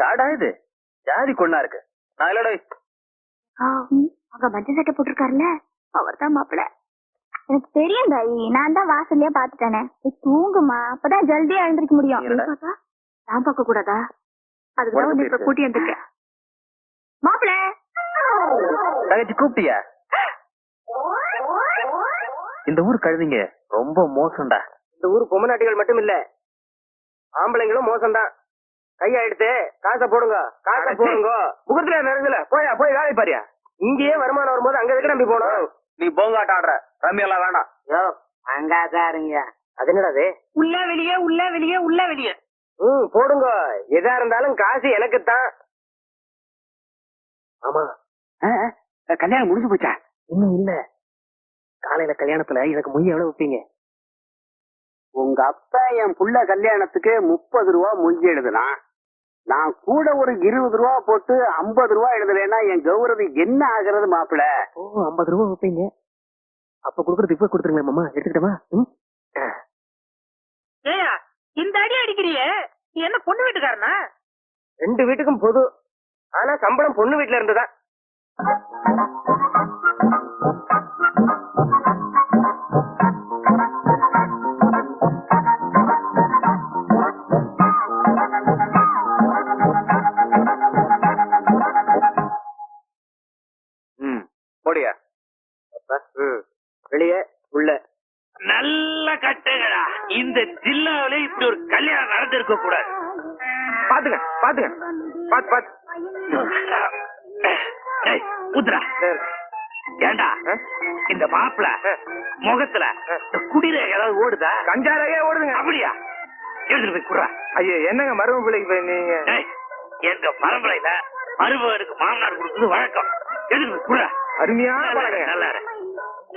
காடா இது. ஜாதி கொண்டா இருக்கு. நான் இல்லடா. அங்க மஞ்சள் சட்டை போட்டிருக்காருல்ல? அவர் தான் மாப்பிள. எனக்கு தெரியும் தாயி நான் தான் வாசல்லயே பாத்துட்டேனே தூங்குமா? அப்பதான் ஜல்தியா எழுந்திருக்க முடியும். நான் பார்க்க கூடாதா? அதுதான் உன்னை இப்ப கூட்டி வந்திருக்கேன். மாப்பிள! தங்கச்சி கூப்பிட்டியா? இந்த ஊர் கழுதிங்க. ரொம்ப மோசம்டா. இந்த ஊர் பொம்மநாட்டிகள் மட்டும் இல்ல. ஆம்பளைங்களும் மோசம்தான். கையா எடுத்து காசை போடுங்க காசை போடுங்க. முகத்துல நெருங்கல போயா போய் வேலை பாரியா? இங்கேயே வருமானம் வரும்போது அங்க எதுக்கு நம்பி போனோம் நீ போங்காட்ட ஆடுற. ரம்மி எல்லாம் வேண்டாம் யோ அங்காதாருங்க. அது என்னடா அது? உள்ள வெளியே உள்ள வெளியே உள்ள வெளியே. ம் போடுங்க. எதா இருந்தாலும் காசு எனக்கு தான் ஆமா கல்யாணம் முடிஞ்சு போச்சா? இன்னும் இல்ல. காலையில கல்யாணத்துல எனக்கு மொய் எவ்வளவு வைப்பீங்க? உங்க அப்பா என் புள்ள கல்யாணத்துக்கு முப்பது ரூபா மொய் எழுதுனான் நான் கூட ஒரு இருபது ரூபா போட்டு ஐம்பது ரூபா எழுதுறேன்னா என் கௌரவம் என்ன ஆகுறது மாப்பிள? ஓ ஐம்பது ரூபா வைப்பீங்க. அப்ப குடுக்கறது இப்ப கொடுத்துருங்களேன் மாமா எடுத்துக்கிட்டமா ம்? ஏயா இந்த அடி அடிக்கிறியே? நீ என்ன பொண்ணு வீட்டுக்காரனா? ரெண்டு வீட்டுக்கும் பொது. ஆனா சம்பளம் பொண்ணு வீட்டுல இருந்துதான். வெளியே உள்ள. நல்ல கட்டுங்கடா இந்த ஜில்லாவிலே இப்படி ஒரு கல்யாணம் நடந்திருக்க கூடாது. பாத்துங்க பாத்துங்க பாத்து பாத்து. சரி. ஏண்டா? இந்த மாப்பிள முகத்துல குடிர ஏதாவது ஓடுதா? கஞ்சாலையே ஓடுதுங்க. அப்படியா? எடுத்துட்டு போய் குடுறா. ஐயோ என்னங்க மரும பிள்ளைக்கு போய் நீங்க? எங்க பரம்பரையில மருமகனுக்கு மாமனார் கொடுத்தது வழக்கம். எடுத்துட்டு போய் குடுறா. அருமையான நல்லா.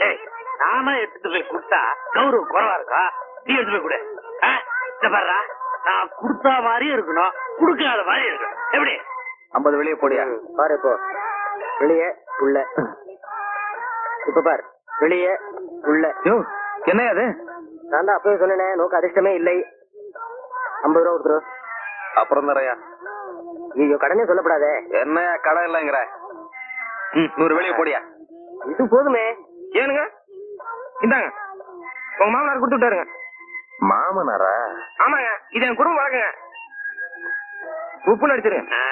ஏய் நானா எடுத்துட்டு போய் கொடுத்தா கௌரவம் குறைவா இருக்கா? நீ எடுத்து போய் கொடு? இந்த பாருடா. நான் கொடுத்தா மாதிரியும் இருக்கணும். கொடுக்காத மாதிரி இருக்கணும். எப்படி? ஐம்பது வெளியே போடியா? பாரு இப்போ. வெளியே உள்ள. இப்ப பாரு. வெளியே உள்ள. என்ன அது? நான் தான் அப்பவே சொன்னேனே நோக்கு அதிர்ஷ்டமே இல்லை. ஐம்பது ரூபா கொடுத்துரு. அப்புறம் தரையா? ஐயோ கடனே சொல்லப்படாதே. என்ன கடை இல்லைங்கிற? நூறு வெளியே போடியா? இது போதுமே. ஏனுங்க? இந்தாங்க. உங்க மாமனார் கொடுத்து விட்டாருங்க. மாமனாரா? ஆமாங்க. இது என் குடும்பம் வழக்குங்க. உப்பு நடிச்சிருங்க ஆ.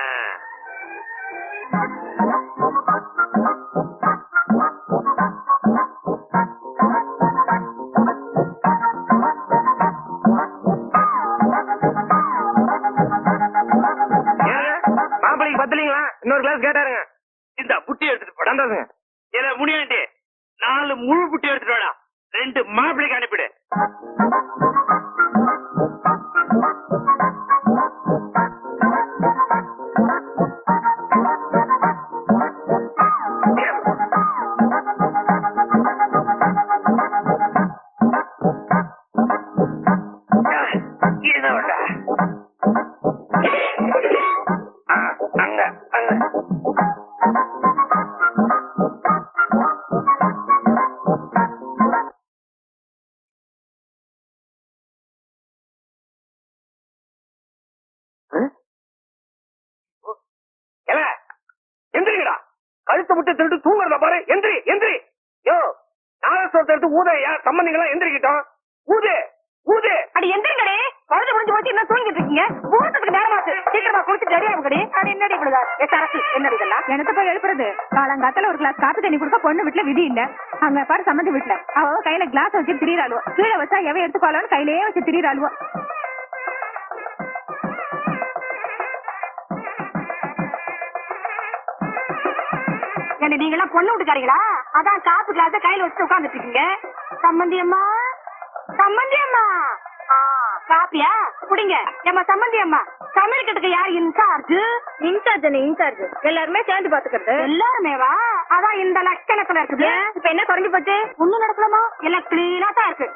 ஏனுங்க மாப்பிள்ளைக்கு பத்தலீங்களா? இன்னொரு கிளாஸ் கேட்டாருங்க. இந்த புட்டி எடுத்துட்டு போடா. சந்தோஷங்க. இல்ல முடியாண்டி நாலு முழு புட்டி எடுத்துட்டு வாடா. ரெண்டு மாப்பிள்ளைக்கு அனுப்பிடு. கழுத்து முட்டை திருட்டு தூங்குறத பாரு. எந்திரி எந்திரி. யோ நாகஸ்வரத்தை எடுத்து ஊதையா சம்பந்திங்களா எந்திரிக்கிட்டோம். ஊது ஊது. அடி எந்திரிங்கடே. குழந்தை முடிஞ்சு போச்சு என்ன தூங்கிட்டு இருக்கீங்க? ஊட்டத்துக்கு நேரமாச்சு சீக்கிரமா குளிச்சு ரெடி ஆகுங்கடி. அது என்னடி இப்படிதா ஏ சரசு என்னடி இதெல்லாம்? எனக்கு போய் எழுப்புறது? காலங்காத்தால ஒரு கிளாஸ் காப்பி தண்ணி கொடுக்க பொண்ணு வீட்டுல விதி இல்ல. அங்க பாரு சம்மந்தி வீட்டுல. அவ அவ கையில கிளாஸ் வச்சு திரியிறாளுவோ. கீழே வச்சா எவ எடுத்துக்கோலான்னு கையிலேயே வச்சு திரியிறாளுவோ. என்ன நீங்க எல்லாம் பொண்ணு விட்டுக்காரீங்களா? அதான் காப்பு கிளாஸ கையில வச்சு உட்கார்ந்துட்டு இருக்கீங்க சம்மந்தி அம்மா சம்மந்தி அம்மா காப்பியா குடிங்க ஏமா சம்மந்தி அம்மா சமையல் கட்டுக்கு யார் இன்சார்ஜ் இன்சார்ஜ் இன்சார்ஜ் எல்லாருமே சேர்ந்து பாத்துக்கிறது எல்லாருமேவா? அதான் இந்த லட்சணத்துல இருக்குது. இப்ப என்ன குறைஞ்சு போச்சு? ஒண்ணும் நடக்கலாமா எல்லாம் கிளீனா தான் இருக்கு.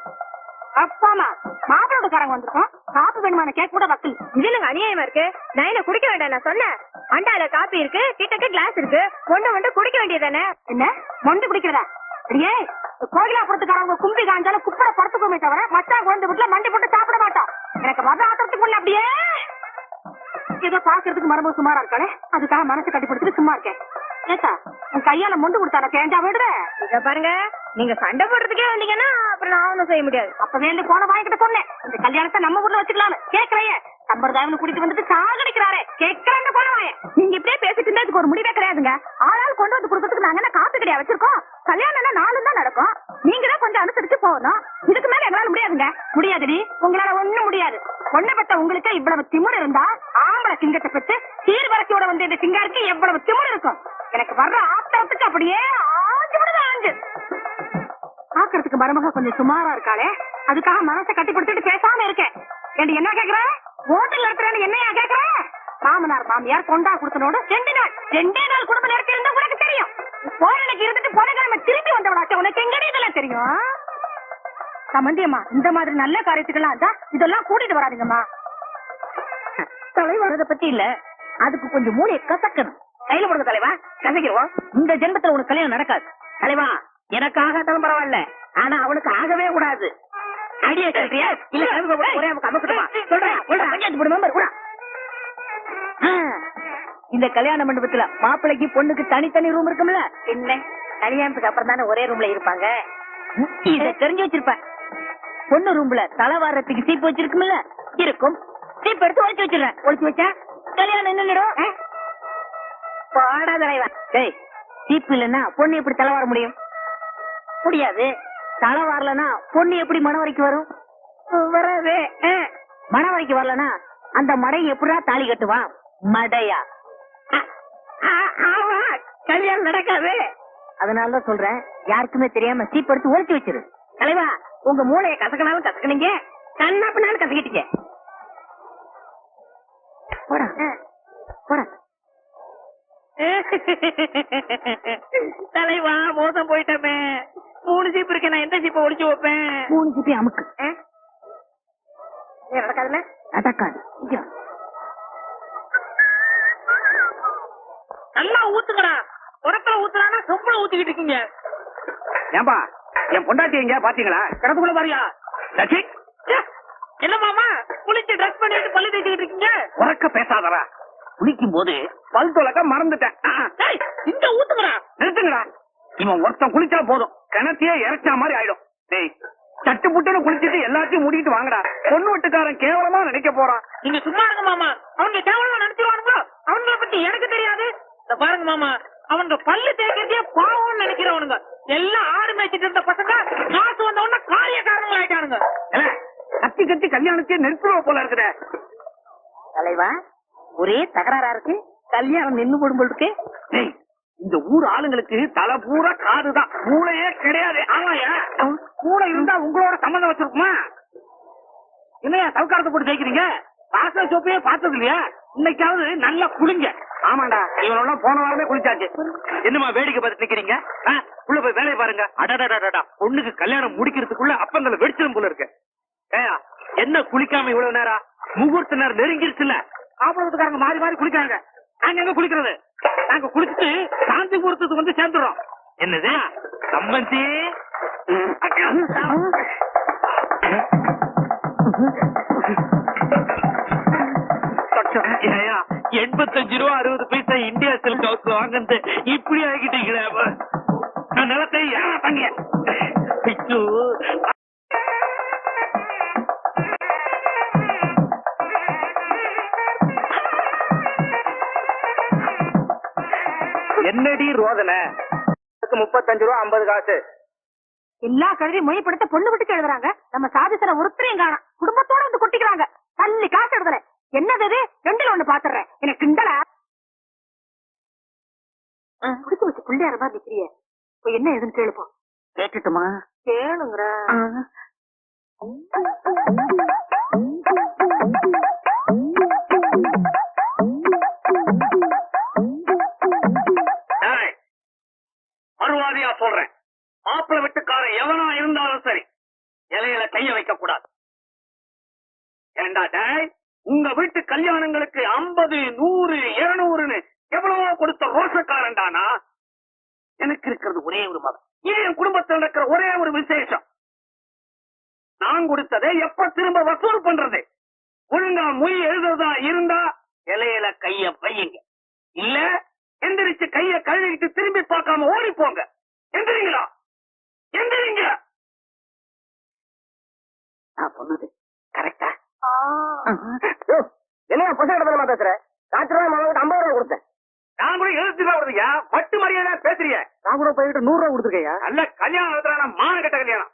அப்பாமா மாப்பிளோடக்காரங்க வந்திருக்கோம். காப்பி வேணுமான கேக் கூட வக்கல் இதுலங்க அநியாயமா இருக்கு? நைன குடிக்க வேண்டாம் நான் சொன்னேன். அண்டால காப்பி இருக்கு கிட்டக்க கிளாஸ் இருக்கு. ஒண்ணு வந்து குடிக்க வேண்டியதானே என்ன? மொண்டு குடிக்கிறதா? அடியே கோயிலாபுரத்துக்காரங்க கும்பி காஞ்சாலும் குப்பரை படுத்துக்கோமே தவிர மச்சான் குழந்தை வீட்டுல மண்டி போட்டு சாப்பிட மாட்டோம் எனக்கு வர ஆத்திரத்துக்கு முன்ன அப்படியே. ஏதோ பாக்குறதுக்கு மரபு சுமாரா இருக்காளே. அதுக்காக மனசு கட்டிப்படுத்திட்டு சும்மா இருக்கேன். ஏத்தா உன் கையால மொண்டு கொடுத்தால தேஞ்சா விடுற இத பாருங்க நீங்க சண்டை போடுறதுக்கே வந்தீங்கன்னா அப்புறம் நான் ஒண்ணும் செய்ய முடியாது. அப்பவே இந்த போன வாங்கிட்ட சொன்னேன். இந்த கல்யாணத்தை நம்ம ஊர்ல வச்சுக்கலாம்னு. கேட்கலையே சம்பிரதாயம் கூட்டிட்டு வந்துட்டு சாகடிக்கிறாரே. கேக்குறேன்னு போன வாங்க நீங்க இப்படியே பேசிட்டு இருந்தா இதுக்கு ஒரு முடிவே கிடையாதுங்க. ஆளால் கொண்டு வந்து கொடுக்கறதுக்கு நாங்க என்ன காத்து கிடையாது வச்சிருக்கோம்? கல்யாணம்னா நாலு தான் நடக்கும். நீங்க தான் கொஞ்சம் அனுசரிச்சு போகணும். இதுக்கு மேல எங்களால முடியாதுங்க. முடியாதுடி உங்களால ஒண்ணும் முடியாது. பொண்ணை பெத்த உங்களுக்கு இவ்வளவு திமிரு இருந்தா ஆம்பளை சிங்கத்தை பெற்று சீர்வரசியோட வந்து இந்த சிங்காருக்கு எவ்வளவு திமிரு இருக்கும். எனக்கு வர்ற ஆத்திரத்துக்கு அப்படியே ஆஞ்சு விடுது ஆஞ்சு. பாக்குறதுக்கு மருமக கொஞ்சம் சுமாரா இருக்காளே. அதுக்காக மனசை கட்டிப்படுத்திட்டு பேசாம இருக்கேன் ஏண்டி என்ன கேக்குற? ஹோட்டல் நடத்துறேன்னு என்னையா கேக்குற? மாமனார் மாமியார் கொண்டா கொடுத்தனோட ரெண்டு நாள் ரெண்டே நாள் குடும்ப நேரத்தில் இருந்தா உனக்கு தெரியும். போரனுக்கு இருந்துட்டு புதன்கிழமை திருப்பி வந்தவளாச்சே உனக்கு எங்கடி இதெல்லாம் தெரியும்? சம்பந்தியம்மா இந்த மாதிரி நல்ல காரியத்துக்கெல்லாம் தான் இதெல்லாம் கூட்டிட்டு வராதீங்கம்மா. தலைவர் பத்தி இல்ல. அதுக்கு கொஞ்சம் மூளையை கசக்கணும். கையில போடுங்க தலைவா கசக்கிறோம் இந்த ஜென்மத்துல உனக்கு கல்யாணம் நடக்காது. தலைவா எனக்கு ஆகாட்டாலும் பரவாயில்ல. ஆனா அவளுக்கு ஆகவே கூடாது. ஐடியா சொல்றியா இல்ல ஒரே அமுக்கட்டுமா சொல்றேன் இந்த கல்யாண மண்டபத்துல மாப்பிள்ளைக்கு பொண்ணுக்கு தனித்தனி ரூம் இருக்கும்ல? என்ன? கல்யாணத்துக்கு அப்புறம் தானே ஒரே ரூம்ல இருப்பாங்க? இத தெரிஞ்சு வச்சிருப்பேன் பொண்ணு ரூம்ல தலை வாரத்துக்கு சீப்பு வச்சிருக்கும்ல? இருக்கும். சீப் எடுத்து ஒழிச்சு வச்சிடுறேன். ஒழிச்சு வச்சா கல்யாணம் நின்னுடும் பாடா தலைவா. டேய் சீப்பு இல்லைன்னா பொண்ணு எப்படி தலை வார முடியும்? முடியாது. தலை வரலனா பொண்ணு எப்படி மனம் வரைக்கும் வரும்? வராது. மனம் வரைக்கும் வரலனா அந்த மடை எப்படா தாலி கட்டுவான் மடையா. கல்யாணம் நடக்காது. அதனாலதான் சொல்றேன் யாருக்குமே தெரியாம சீப் எடுத்து ஒழிச்சு வச்சிரு. தலைவா உங்க மூளையை கசக்கினாலும் கசக்குனீங்க கண்ணா பின்னாலும் கசக்கிட்டீங்க. போடா போடா. தலைவா மோசம் போயிட்டமே. மூணு ஜீப் இருக்கு நான் எந்த ஜீப்பை ஒளிச்சு வைப்பேன்? மூணு ஜிபி அமுக்கு. நடக்காதுல்ல? நடக்காது. இங்க வா. நல்லா ஊத்துக்கடா உரத்துல ஊத்துறானா சொம்பள ஊத்திக்கிட்டு இருக்கீங்க. ஏன்பா என் பொண்டாட்டி எங்க பாத்தீங்களா கிடத்துக்குள்ள பாரியா. சச்சி என்ன மாமா குளிச்சு ட்ரெஸ் பண்ணிட்டு பள்ளி தேய்ச்சிக்கிட்டு இருக்கீங்க? உறக்க பேசாதடா. குளிக்கும் போது பல் துளக்க மறந்துட்டேன். இந்த ஊத்துக்கடா நிறுத்துங்கடா. இவன் ஒருத்தன் குளிச்சா போதும். கிணத்தையே இறைச்சா மாதிரி ஆயிடும். டேய் சட்டு புட்டுன்னு குளிச்சிட்டு எல்லாத்தையும் மூடிட்டு வாங்கடா. பொண்ணு வீட்டுக்காரன் கேவலமா நினைக்க போறான். நீங்க சும்மா இருங்க மாமா. அவங்க கேவலமா நினைச்சிருவானுங்க அவங்கள பத்தி எனக்கு தெரியாது. இந்த பாருங்க மாமா. அவங்க பல்லு தேய்க்கிறதே பாவம்னு நினைக்கிறவனுங்க. எல்லாம் ஆடு மேய்ச்சிட்டு இருந்த பசங்க காசு வந்த உடனே காரியக்காரங்க ஆயிட்டானுங்க. கத்தி கத்தி கல்யாணத்தையே நிறுத்துருவ போல இருக்குதே. தலைவா ஒரே தகராறா இருக்கு? கல்யாணம் நின்னு போடும் போல் இருக்கு இந்த ஊர் ஆளுங்களுக்கு தலை பூரா காதுதான். மூளையே கிடையாது. ஆமாயா? மூளை இருந்தா உங்களோட சம்மந்தம் வச்சிருக்குமா? என்னையா சவுக்காரத்தை போட்டு ஜெயிக்கிறீங்க? வாசல் சோப்பையே பார்த்தது இல்லையா? இன்னைக்காவது நல்லா குளிங்க. ஆமாண்டா இவனோட போன வாரமே குளிச்சாச்சு. என்னமா வேடிக்கை பார்த்து நிக்கிறீங்க? உள்ள போய் வேலையை பாருங்க. அடடடடா பொண்ணுக்கு கல்யாணம் முடிக்கிறதுக்குள்ள அப்பங்களை வெடிச்சிடும் போல இருக்கு. ஏயா என்ன குளிக்காம இவ்வளவு நேரம்? முகூர்த்த நேரம் நெருங்கிருச்சுல. ஆப்பளத்துக்காரங்க மாறி மாறி குளிக்காங்க நாங்க எங்க குளிக்கிறது? நாங்க குளிச்சுட்டு காஞ்சிபுரத்துக்கு வந்து சேர்ந்துடுறோம் என்னது? சம்பந்தி? எண்பத்தஞ்சு ரூபா அறுபது பைசா இந்தியா சில்க் ஹவுஸ் வாங்கினது இப்படி ஆகிட்டீங்களே நான் நிலத்தை ஏன் தங்க ஐயோ என்னடி ரோதனை? முப்பத்தஞ்சு ரூபா ஐம்பது காசு. எல்லா கழுதையும் மொழிப்படுத்த பொண்ணு விட்டு எழுதுறாங்க. நம்ம சாதிசன ஒருத்தரையும் காணோம். குடும்பத்தோட வந்து கொட்டிக்கிறாங்க. தள்ளி காசு எழுதுற என்னது இது? ரெண்டுல ஒண்ணு பாத்துறேன். எனக்கு கிண்டலா? குடிச்சு வச்சு பிள்ளையார மாதிரி நிக்கிறிய. இப்ப என்ன எதுன்னு கேளுப்போம். கேட்டுட்டுமா? கேளுங்கிற. கல்யாணங்களுக்கு ஐம்பது நூறு இருநூறுன்னு எவ்வளவோ கொடுத்த ரோஷக்காரன்டானா எனக்கு இருக்கிறது ஒரே ஒரு மகன். என் குடும்பத்தில் இருக்கிற ஒரே ஒரு விசேஷம்? நான் கொடுத்ததை எப்ப திரும்ப வசூல் பண்றது? ஒழுங்கா மொய் எழுதுறதா இருந்தா இலையில கைய வையுங்க. இல்ல எந்திரிச்சு கைய கழுவிட்டு திரும்பி பார்க்காம ஓடி போங்க எந்திரிங்களா? எந்திரிங்க! நான் சொன்னது கரெக்டா கிட்ட பேசுற? ரூபாய் மாவுக்கு ஐம்பது ரூபாய் கொடுத்தேன். நான் கூட எழுபத்தி ரூபா கொடுத்தீங்க. மட்டு மரியாதை நான் கூட போயிட்டு நூறு ரூபாய் கொடுத்துருக்கையா நல்ல கல்யாணம் நடத்துறான மான கட்ட கல்யாணம்.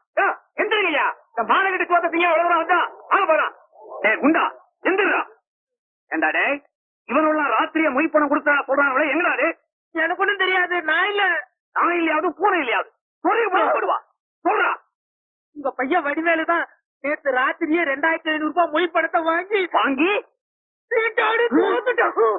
எந்திரிங்கய்யா. இந்த மான கட்ட சோத்தீங்க எவ்வளவு வந்தா வாங்க போலாம். டேய் குண்டா. எந்திரா ஏண்டா டேய் இவனெல்லாம் ராத்திரியா மொய் பணம் கொடுத்தா சொல்றாங்களே எங்கடா அது? எனக்கு ஒண்ணும் தெரியாது. நான் இல்ல. நான் இல்லையாவது பூனை இல்லையாவது? சொருகி போய் போடுவா. சொல்றா. உங்க பையன் வடிவேலு தான் ராத்திரியே ரெண்டாயிரத்தி ஐநூறு ரூபாய் மொய் பணத்தை வாங்கி வாங்கி ਡਾੜੀ ਬਹੁਤ ਡਾਹੂ